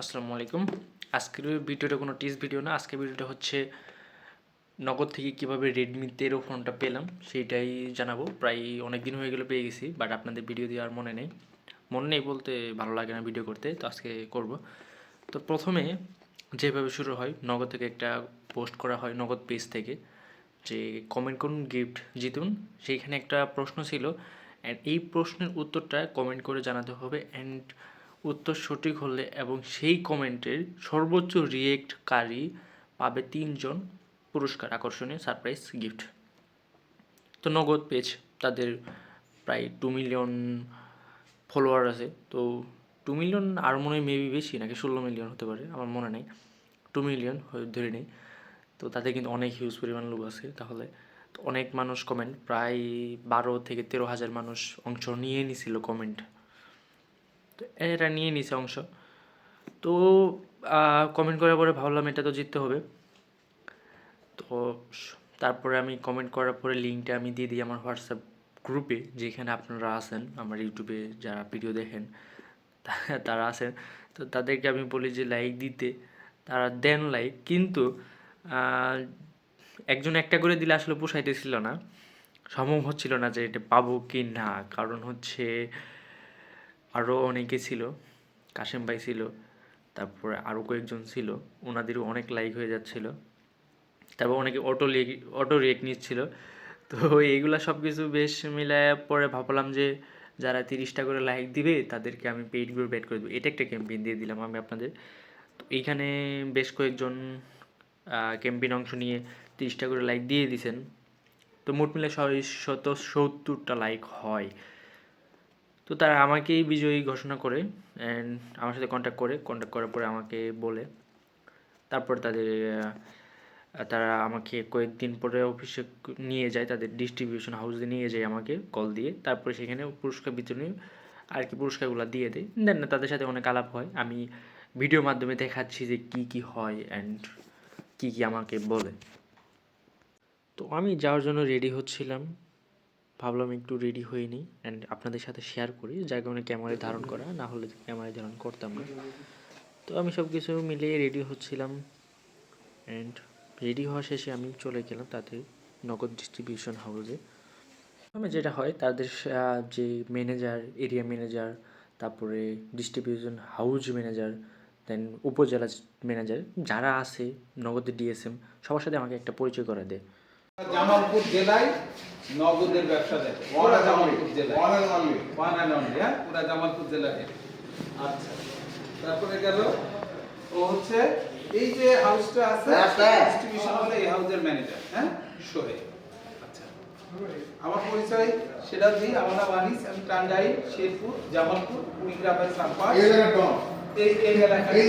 আসসালামু আলাইকুম। আজকের ভিডিওটা কোনো টিস ভিডিও না, আজকের ভিডিওটা হচ্ছে নগদ থেকে কীভাবে রেডমি তেরো ফোনটা পেলাম সেইটাই জানাব। প্রায় অনেক দিন হয়ে গেলে পেয়ে গেছি বাট আপনাদের ভিডিও দেওয়ার মনে নেই। মনে নেই বলতে ভালো লাগে না ভিডিও করতে, তো আজকে করব। তো প্রথমে যেভাবে শুরু হয়, নগদ থেকে একটা পোস্ট করা হয় নগদ পেজ থেকে, যে কমেন্ট করুন গিফট জিতুন। সেইখানে একটা প্রশ্ন ছিল অ্যান্ড এই প্রশ্নের উত্তরটা কমেন্ট করে জানাতে হবে অ্যান্ড উত্তর সঠিক হলে এবং সেই কমেন্টের সর্বোচ্চ রিয়েক্টকারী পাবে তিনজন পুরস্কার, আকর্ষণীয় সারপ্রাইজ গিফট। তো নগদ পেজ, তাদের প্রায় টু মিলিয়ন ফলোয়ার আছে। তো টু মিলিয়ন আর মনে হয় মেবি বেশি, নাকি ষোলো মিলিয়ন হতে পারে, আমার মনে নেই। টু মিলিয়ন ধরে নেই। তো তাদের কিন্তু অনেক হিউজ পরিমাণ লোক আছে। তাহলে অনেক মানুষ কমেন্ট প্রায় বারো থেকে তেরো হাজার মানুষ অংশ নিয়ে নিছিল কমেন্ট এরা নিয়ে নিছে অংশ। তো কমেন্ট করার পরে ভাবলাম এটা তো জিততে হবে। তো, তারপরে আমি কমেন্ট করার পরে লিঙ্কটা আমি দিয়ে দিই আমার হোয়াটসঅ্যাপ গ্রুপে যেখানে আপনারা আছেন, আমার ইউটিউবে যারা ভিডিও দেখেন তারা আছেন। তো তাদেরকে আমি বলি যে লাইক দিতে, তারা দেন লাইক কিন্তু একজন একটা করে দিলে আসলে পোষাইতেছিল না। সম্ভব হচ্ছিল না যে এটা পাবো কি না, কারণ হচ্ছে আরও অনেকে ছিল, কাশেম ভাই ছিল, তারপরে আরও কয়েকজন ছিল ওনাদেরও অনেক লাইক হয়ে যাচ্ছিল। তারপর অনেকে অটো অটো রিয়েক্ট নিচ্ছিল তো এইগুলা সব কিছু বেশ মিলায় পরে ভাবলাম যে, যারা তিরিশটা করে লাইক দিবে, তাদেরকে আমি পেইড গ্রুপ অ্যাড করে দেবো। এটা একটা ক্যাম্পেইন দিয়ে দিলাম আমি আপনাদের। তো এইখানে বেশ কয়েকজন ক্যাম্পেইন অংশ নিয়ে তিরিশটা করে লাইক দিয়ে দিছেন। তো মোট মিলে ছয় শত সত্তরটা লাইক হয়। তো তারা আমাকেই বিজয়ী ঘোষণা করে অ্যান্ড আমার সাথে কন্ট্যাক্ট করে কন্ট্যাক্ট করার পরে আমাকে বলে। তারপর তাদের তারা আমাকে কয়েকদিন পরে অফিসে নিয়ে যায়, তাদের ডিস্ট্রিবিউশন হাউসে নিয়ে যায় আমাকে কল দিয়ে। তারপরে সেখানে পুরস্কার বিতরণী আর কি পুরস্কারগুলো দিয়ে দেয়। দেন তাদের সাথে অনেক আলাপ হয়। আমি ভিডিওর মাধ্যমে দেখাচ্ছি যে কি কি হয় অ্যান্ড কি কি আমাকে বলে। তো আমি যাওয়ার জন্য রেডি হচ্ছিলাম। ভাবলাম একটু রেডি হয়ে নিই অ্যান্ড আপনাদের সাথে শেয়ার করি, যার কারণে ক্যামেরায় ধারণ করা, না হলে ক্যামেরায় ধারণ করতাম না। তো আমি সব কিছু মিলিয়ে রেডি হচ্ছিলাম অ্যান্ড রেডি হওয়া শেষে আমি চলে গেলাম তাদের নগদ ডিস্ট্রিবিউশন হাউসে আমি যেটা হয়, তাদের যে ম্যানেজার এরিয়া ম্যানেজার তারপরে distribution house manager then upazila manager যারা আছে, নগদের ডিএসএম সবার সাথে আমাকে একটা পরিচয় করে দেয়। জামালপুর জেলায় নগদের ব্যবসা দেখে। পুরা জামালপুর জেলায়. ওয়ান অ্যান্ড অনলি হ্যাঁ? পুরা জামালপুর জেলায়। আচ্ছা। তারপরে গেল ও হচ্ছে এই যে হাউসটা আছে ডিস্ট্রিবিউশন হলে এই হাউসের ম্যানেজার হ্যাঁ? সোহে আচ্ছা। আমার পরিচয় সেটা দিই আমার নাম আনিস আমি টাঙ্গাইল শেরপুর জামালপুর কুড়িগ্রামের সাম্পা এই এই এই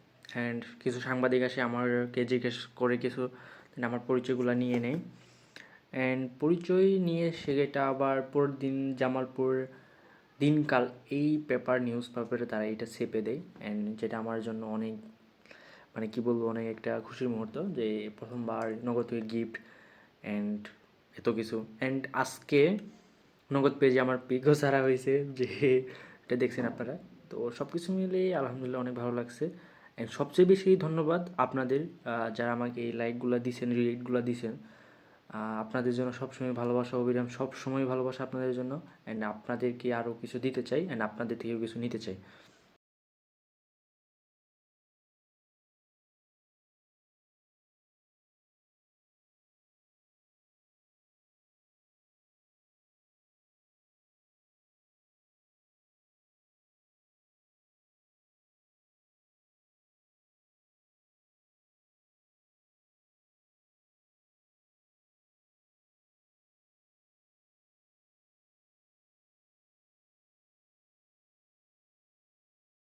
অ্যান্ড কিছু সাংবাদিক আসে আমারকে জিজ্ঞেস করে কিছু আমার পরিচয়গুলো নিয়ে নেয়। অ্যান্ড পরিচয় নিয়ে সেটা আবার পরের দিন জামালপুর দিনকাল এই পেপার নিউজ পেপারে তারা এটা ছেপে দেয়। অ্যান্ড যেটা আমার জন্য অনেক মানে কি বলব, অনেক একটা খুশির মুহূর্ত যে প্রথমবার নগদ থেকে গিফট অ্যান্ড এত কিছু। অ্যান্ড আজকে নগদ পেজে আমার পিকও ছাড়া হয়েছে যে, এটা দেখছেন আপনারা? তো সব কিছু মিলিয়ে আলহামদুলিল্লাহ অনেক ভালো লাগছে। সবচেয়ে বেশি ধন্যবাদ আপনাদের যারা আমাকে এই লাইকগুলো দিছেন, রিলেটগুলো দিছেন। আপনাদের জন্য সবসময় ভালোবাসা, অবিরাম সবসময় ভালোবাসা আপনাদের জন্য। অ্যান্ড আপনাদেরকে আরও কিছু দিতে চাই অ্যান্ড আপনাদের থেকেও কিছু নিতে চাই।